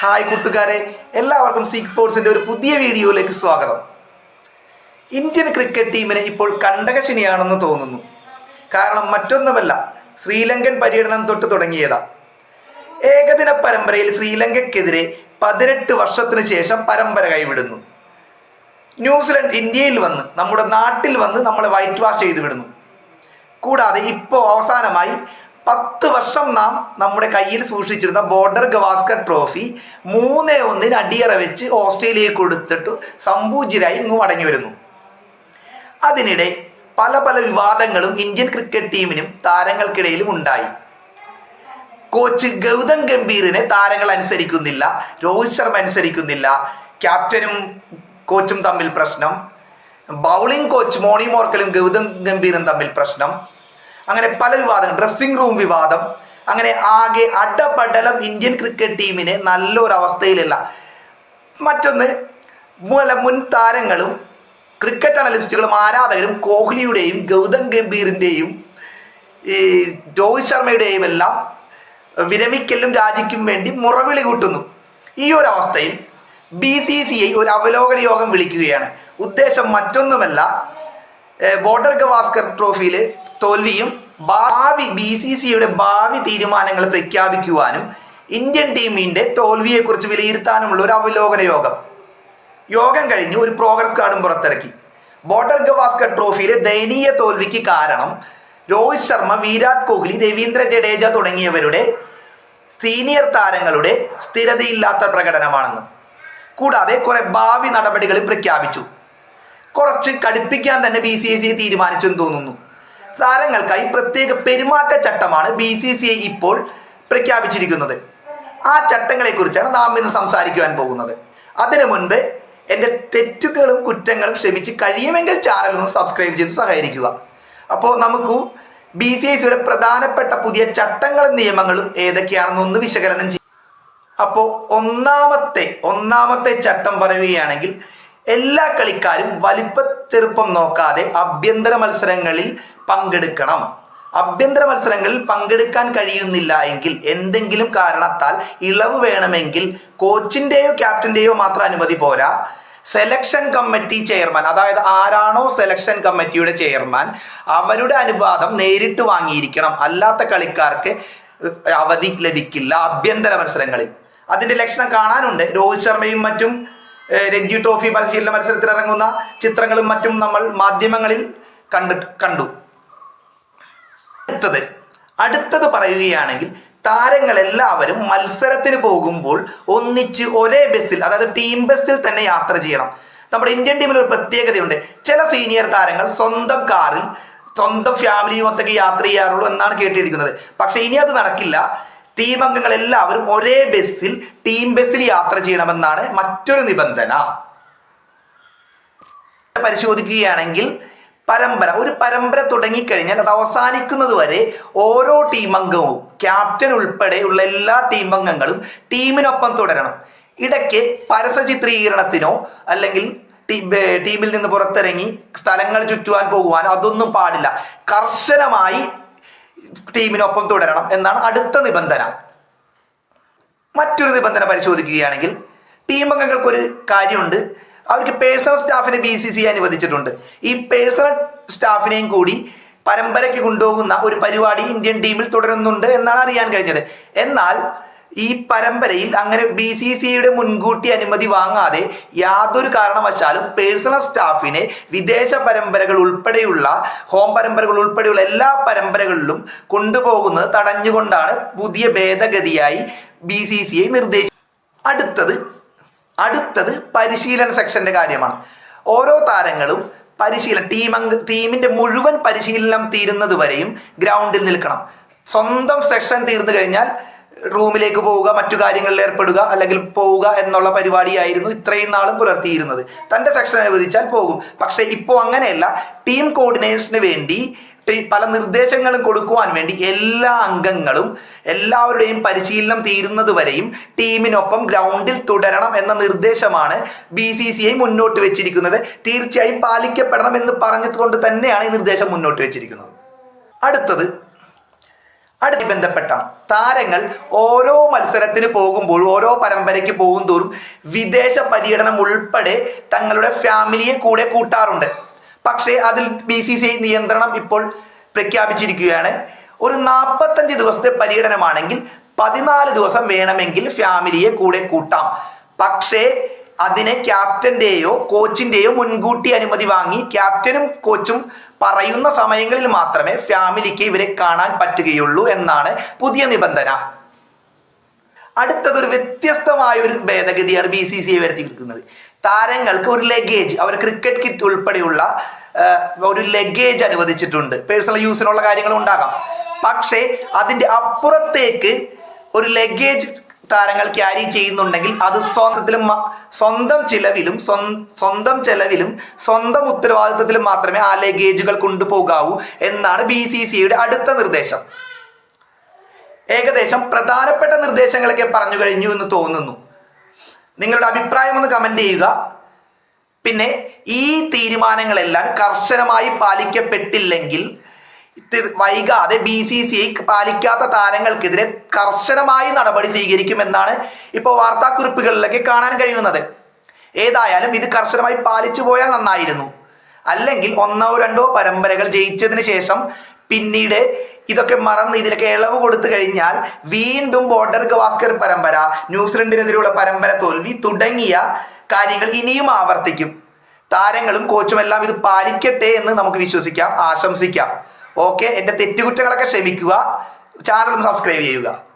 Hi കൂട്ടുകാരെ. എല്ലാവർക്കും six സ്പോർട്സിന്റെ ഒരു പുതിയ വീഡിയോയിലേക്ക് സ്വാഗതം. ഇന്ത്യൻ ക്രിക്കറ്റ് ടീമിന് ഇപ്പോൾ കണ്ടകശനിയാണെന്ന് തോന്നുന്നു. കാരണം മറ്റൊന്നുമല്ല ശ്രീലങ്കൻ പര്യടനം തൊട്ട് തുടങ്ങിയതാ. ഏകദിന പരമ്പരയിൽ ശ്രീലങ്കയ്ക്കെതിരെ പതിനെട്ട് വർഷത്തിന് ശേഷം പരമ്പര കൈവിടുന്നു. ന്യൂസിലൻഡ് ഇന്ത്യയിൽ വന്ന് നമ്മുടെ നാട്ടിൽ വന്ന് നമ്മളെ വൈറ്റ് വാഷ് ചെയ്തു വിടുന്നു കൂടാതെ ഇപ്പോൾ അവസാനമായി പത്ത് വർഷം നാം നമ്മുടെ കയ്യിൽ സൂക്ഷിച്ചിരുന്ന ബോർഡർ ഗവാസ്കർ ട്രോഫി മൂന്ന് ഒന്നിന് അടിയറ വെച്ച് ഓസ്ട്രേലിയയെ കൊടുത്തിട്ട് സമ്പൂജ്യരായി ഇങ്ങ് മടങ്ങി വരുന്നു. അതിനിടെ പല പല വിവാദങ്ങളും ഇന്ത്യൻ ക്രിക്കറ്റ് ടീമിനും താരങ്ങൾക്കിടയിലും ഉണ്ടായി. കോച്ച് ഗൗതം ഗംഭീറിനെ താരങ്ങൾ അനുസരിക്കുന്നില്ല രോഹിത് ശർമ്മ അനുസരിക്കുന്നില്ല ക്യാപ്റ്റനും കോച്ചും തമ്മിൽ പ്രശ്നം ബൗളിംഗ് കോച്ച് മോണി മോർക്കലും ഗൗതം ഗംഭീറും തമ്മിൽ പ്രശ്നം അങ്ങനെ പല വിവാദങ്ങൾ. ഡ്രസ്സിംഗ് റൂം വിവാദം. അങ്ങനെ ആകെ അടപടലം ഇന്ത്യൻ ക്രിക്കറ്റ് ടീമിനെ നല്ലൊരു അവസ്ഥയിലല്ല മറ്റൊന്ന് മുൻ താരങ്ങളും ക്രിക്കറ്റ് അനലിസ്റ്റുകളും ആരാധകരും കോഹ്ലിയുടെയും ഗൗതം ഗംഭീറിന്റെയും ഈ രോഹിത് ശർമ്മയുടെയും എല്ലാം വിരമിക്കലും രാജിക്കും വേണ്ടി മുറവിളി കൂട്ടുന്നു. ഈ ഒരു അവസ്ഥയിൽ ബി സി സി ഐ ഒരു അവലോകന യോഗം വിളിക്കുകയാണ്. ഉദ്ദേശം മറ്റൊന്നുമല്ല ബോർഡർ ഗവാസ്കർ ട്രോഫിയിൽ തോൽവിയും ഭാവി ബി സി സിയുടെ ഭാവി തീരുമാനങ്ങൾ പ്രഖ്യാപിക്കുവാനും ഇന്ത്യൻ ടീമിന്റെ തോൽവിയെക്കുറിച്ച് വിലയിരുത്താനുമുള്ള ഒരു അവലോകന യോഗം. യോഗം കഴിഞ്ഞ് ഒരു പ്രോഗ്രസ് കാർഡും പുറത്തിറക്കി. ബോർഡർ ഗവാസ്കർ ട്രോഫിയിലെ ദയനീയ തോൽവിക്ക് കാരണം രോഹിത് ശർമ്മ വിരാട് കോഹ്ലി രവീന്ദ്ര ജഡേജ തുടങ്ങിയവരുടെ സീനിയർ താരങ്ങളുടെ സ്ഥിരതയില്ലാത്ത പ്രകടനമാണെന്ന്. കൂടാതെ കുറെ ഭാവി നടപടികൾ പ്രഖ്യാപിച്ചു. കുറച്ച് കടുപ്പിക്കാൻ തന്നെ ബി സി സി ഐ തീരുമാനിച്ചെന്ന് തോന്നുന്നു. താരങ്ങൾക്കായി പ്രത്യേക പെരുമാറ്റച്ചട്ടമാണ് ബി സി സി ഐ ഇപ്പോൾ പ്രഖ്യാപിച്ചിരിക്കുന്നത്. ആ ചട്ടങ്ങളെ കുറിച്ചാണ് നാം ഇന്ന് സംസാരിക്കുവാൻ പോകുന്നത്. അതിനു മുൻപ് എന്റെ തെറ്റുകളും കുറ്റങ്ങളും ക്ഷമിച്ച് കഴിയുമെങ്കിൽ ചാനൽ ഒന്ന് സബ്സ്ക്രൈബ് ചെയ്ത് സഹകരിക്കുക. അപ്പോൾ നമുക്ക് ബി സി ഐ സിയുടെ പ്രധാനപ്പെട്ട പുതിയ ചട്ടങ്ങളും നിയമങ്ങളും ഏതൊക്കെയാണെന്ന് ഒന്ന് വിശകലനം ചെയ്യും അപ്പോൾ ഒന്നാമത്തെ ഒന്നാമത്തെ ചട്ടം പറയുകയാണെങ്കിൽ എല്ലാ കളിക്കാരും വലിപ്പ ചെറുപ്പം നോക്കാതെ ആഭ്യന്തര മത്സരങ്ങളിൽ പങ്കെടുക്കണം. ആഭ്യന്തര മത്സരങ്ങളിൽ പങ്കെടുക്കാൻ കഴിയുന്നില്ല എങ്കിൽ എന്തെങ്കിലും കാരണത്താൽ ഇളവ് വേണമെങ്കിൽ കോച്ചിന്റെയോ ക്യാപ്റ്റന്റെയോ മാത്രം അനുമതി പോരാ. സെലക്ഷൻ കമ്മിറ്റി ചെയർമാൻ അതായത് ആരാണോ സെലക്ഷൻ കമ്മിറ്റിയുടെ ചെയർമാൻ അവരുടെ അനുവാദം നേരിട്ട് വാങ്ങിയിരിക്കണം. അല്ലാത്ത കളിക്കാർക്ക് അവധി ലഭിക്കില്ല ആഭ്യന്തര മത്സരങ്ങളിൽ. അതിന്റെ ലക്ഷണം കാണാനുണ്ട്. രോഹിത് ശർമ്മയും മറ്റും. രഞ്ജി ട്രോഫി പരിശീലന മത്സരത്തിൽ ഇറങ്ങുന്ന ചിത്രങ്ങളും മറ്റും നമ്മൾ മാധ്യമങ്ങളിൽ കണ്ടിട്ട് കണ്ടു. അടുത്തത് അടുത്തത് പറയുകയാണെങ്കിൽ താരങ്ങളെല്ലാവരും മത്സരത്തിന് പോകുമ്പോൾ ഒന്നിച്ച് ഒരേ ബസ്സിൽ അതായത് ടീം ബസ്സിൽ തന്നെ യാത്ര ചെയ്യണം. നമ്മുടെ ഇന്ത്യൻ ടീമിൽ ഒരു പ്രത്യേകതയുണ്ട്. ചില സീനിയർ താരങ്ങൾ സ്വന്തം കാറിൽ സ്വന്തം ഫാമിലിയും ഒത്തൊക്കെ യാത്ര ചെയ്യാറുള്ളൂ എന്നാണ് കേട്ടിരിക്കുന്നത്. പക്ഷെ ഇനി അത് നടക്കില്ല. ടീം അംഗങ്ങൾ എല്ലാവരും ഒരേ ബസ്സിൽ ടീം ബസ്സിൽ യാത്ര ചെയ്യണമെന്നാണ് മറ്റൊരു നിബന്ധന. പരിശോധിക്കുകയാണെങ്കിൽ പരമ്പര ഒരു പരമ്പര തുടങ്ങിക്കഴിഞ്ഞാൽ അത് അവസാനിക്കുന്നത് വരെ ഓരോ ടീം അംഗവും ക്യാപ്റ്റൻ ഉൾപ്പെടെയുള്ള എല്ലാ ടീം അംഗങ്ങളും ടീമിനൊപ്പം തുടരണം. ഇടയ്ക്ക് പരസ്യ ചിത്രീകരണത്തിനോ അല്ലെങ്കിൽ ടീമിൽ നിന്ന് പുറത്തിറങ്ങി സ്ഥലങ്ങൾ ചുറ്റുവാൻ പോകുവാനോ അതൊന്നും പാടില്ല. കർശനമായി ടീമിനൊപ്പം തുടരണം എന്നാണ് അടുത്ത നിബന്ധന. മറ്റൊരു നിബന്ധന പരിശോധിക്കുകയാണെങ്കിൽ ടീം അംഗങ്ങൾക്കൊരു കാര്യമുണ്ട്. അവർക്ക് പേഴ്സണൽ സ്റ്റാഫിനെ ബി സി സി അനുവദിച്ചിട്ടുണ്ട്. ഈ പേഴ്സണൽ സ്റ്റാഫിനെയും കൂടി പരമ്പരയ്ക്ക് കൊണ്ടുപോകുന്ന ഒരു പരിപാടി ഇന്ത്യൻ ടീമിൽ തുടരുന്നുണ്ട് എന്നാണ് അറിയാൻ കഴിഞ്ഞത്. എന്നാൽ ഈ പരമ്പരയിൽ അങ്ങനെ ബി സി സിയുടെ മുൻകൂട്ടി അനുമതി വാങ്ങാതെ യാതൊരു കാരണവശാലും പേഴ്സണൽ സ്റ്റാഫിനെ വിദേശ പരമ്പരകൾ ഉൾപ്പെടെയുള്ള ഹോം പരമ്പരകൾ ഉൾപ്പെടെയുള്ള എല്ലാ പരമ്പരകളിലും കൊണ്ടുപോകുന്നത് തടഞ്ഞുകൊണ്ടാണ് പുതിയ ഭേദഗതിയായി ബി സി സി ഐ നിർദ്ദേശിച്ചത്. അടുത്തത് അടുത്തത് പരിശീലന സെക്ഷന്റെ കാര്യമാണ്. ഓരോ താരങ്ങളും പരിശീലനം ടീം അംഗ ടീമിന്റെ മുഴുവൻ പരിശീലനം തീരുന്നത് വരെയും ഗ്രൗണ്ടിൽ നിൽക്കണം. സ്വന്തം സെക്ഷൻ തീർന്നു കഴിഞ്ഞാൽ റൂമിലേക്ക് പോവുക മറ്റു കാര്യങ്ങളിൽ ഏർപ്പെടുക അല്ലെങ്കിൽ പോവുക എന്നുള്ള പരിപാടിയായിരുന്നു ഇത്രയും നാളും പുലർത്തിയിരുന്നത്. തന്റെ സെക്ഷൻ അനുവദിച്ചാൽ പോകും. പക്ഷെ ഇപ്പോൾ അങ്ങനെയല്ല. ടീം കോർഡിനേഷന് വേണ്ടി പല നിർദ്ദേശങ്ങളും കൊടുക്കുവാൻ വേണ്ടി എല്ലാ അംഗങ്ങളും എല്ലാവരുടെയും പരിശീലനം തീരുന്നത് വരെയും ടീമിനൊപ്പം ഗ്രൗണ്ടിൽ തുടരണം എന്ന നിർദ്ദേശമാണ് ബി സി സി ഐ മുന്നോട്ട് വെച്ചിരിക്കുന്നത്. തീർച്ചയായും പാലിക്കപ്പെടണം എന്ന് പറഞ്ഞതുകൊണ്ട് തന്നെയാണ് ഈ നിർദ്ദേശം മുന്നോട്ട് വെച്ചിരിക്കുന്നത്. അടുത്തത് അടുത്ത് ബന്ധപ്പെട്ടാണ് താരങ്ങൾ ഓരോ മത്സരത്തിന് പോകുമ്പോഴും ഓരോ പരമ്പരയ്ക്ക് പോകും തോറും വിദേശ പര്യടനം ഉൾപ്പെടെ തങ്ങളുടെ ഫാമിലിയെ കൂടെ കൂട്ടാറുണ്ട്. പക്ഷേ അതിൽ ബി സി സി ഐ നിയന്ത്രണം ഇപ്പോൾ പ്രഖ്യാപിച്ചിരിക്കുകയാണ്. ഒരു നാൽപ്പത്തഞ്ച് ദിവസത്തെ പര്യടനമാണെങ്കിൽ പതിനാല് ദിവസം വേണമെങ്കിൽ ഫാമിലിയെ കൂടെ കൂട്ടാം. പക്ഷേ അതിനെ ക്യാപ്റ്റന്റെയോ കോച്ചിന്റെയോ മുൻകൂട്ടി അനുമതി വാങ്ങി ക്യാപ്റ്റനും കോച്ചും പറയുന്ന സമയങ്ങളിൽ മാത്രമേ ഫാമിലിക്ക് ഇവരെ കാണാൻ പറ്റുകയുള്ളൂ എന്നാണ് പുതിയ നിബന്ധന. അടുത്തത് ഒരു വ്യത്യസ്തമായ ഒരു ഭേദഗതിയാണ് ബി സി സി ഐ വരുത്തിയിരിക്കുന്നത് താരങ്ങൾക്ക് ഒരു ലഗേജ് അവർ ക്രിക്കറ്റ് കിറ്റ് ഉൾപ്പെടെയുള്ള ഒരു ലഗേജ് അനുവദിച്ചിട്ടുണ്ട്. പേഴ്സണൽ യൂസിനുള്ള കാര്യങ്ങൾ ഉണ്ടാകാം. പക്ഷേ അതിന്റെ അപ്പുറത്തേക്ക് ഒരു ലഗേജ് താരങ്ങൾ ക്യാരി ചെയ്യുന്നുണ്ടെങ്കിൽ അത് സ്വന്തത്തിലും സ്വന്തം ചിലവിലും സ്വന്തം ചെലവിലും സ്വന്തം ഉത്തരവാദിത്വത്തിലും മാത്രമേ ആ ലഗേജുകൾ കൊണ്ടുപോകാവൂ എന്നാണ് ബി സി സിയുടെ അടുത്ത നിർദ്ദേശം. ഏകദേശം പ്രധാനപ്പെട്ട നിർദ്ദേശങ്ങളൊക്കെ പറഞ്ഞു കഴിഞ്ഞു എന്ന് തോന്നുന്നു. നിങ്ങളുടെ അഭിപ്രായം ഒന്ന് കമന്റ് ചെയ്യുക. പിന്നെ ഈ തീരുമാനങ്ങളെല്ലാം കർശനമായി പാലിക്കപ്പെട്ടില്ലെങ്കിൽ വൈകാതെ ബി സി സി ഐ പാലിക്കാത്ത താരങ്ങൾക്കെതിരെ കർശനമായി നടപടി സ്വീകരിക്കുമെന്നാണ് ഇപ്പോൾ വാർത്താക്കുറിപ്പുകളിലൊക്കെ കാണാൻ കഴിയുന്നത്. ഏതായാലും ഇത് കർശനമായി പാലിച്ചു പോയാൽ നന്നായിരുന്നു. അല്ലെങ്കിൽ ഒന്നോ രണ്ടോ പരമ്പരകൾ ജയിച്ചതിന് ശേഷം പിന്നീട് ഇതൊക്കെ മറന്ന് ഇതിനൊക്കെ ഇളവ് കൊടുത്തു കഴിഞ്ഞാൽ വീണ്ടും ബോർഡർ ഗവാസ്കർ പരമ്പര ന്യൂസിലൻഡിനെതിരെയുള്ള പരമ്പര തോൽവി തുടങ്ങിയ കാര്യങ്ങൾ ഇനിയും ആവർത്തിക്കും. താരങ്ങളും കോച്ചും എല്ലാം ഇത് പാലിക്കട്ടെ എന്ന് നമുക്ക് വിശ്വസിക്കാം ആശംസിക്കാം. ഓക്കെ എന്റെ തെറ്റുകുറ്റങ്ങളൊക്കെ ക്ഷമിക്കുക. ചാനൽ ഒന്ന് സബ്സ്ക്രൈബ് ചെയ്യുക.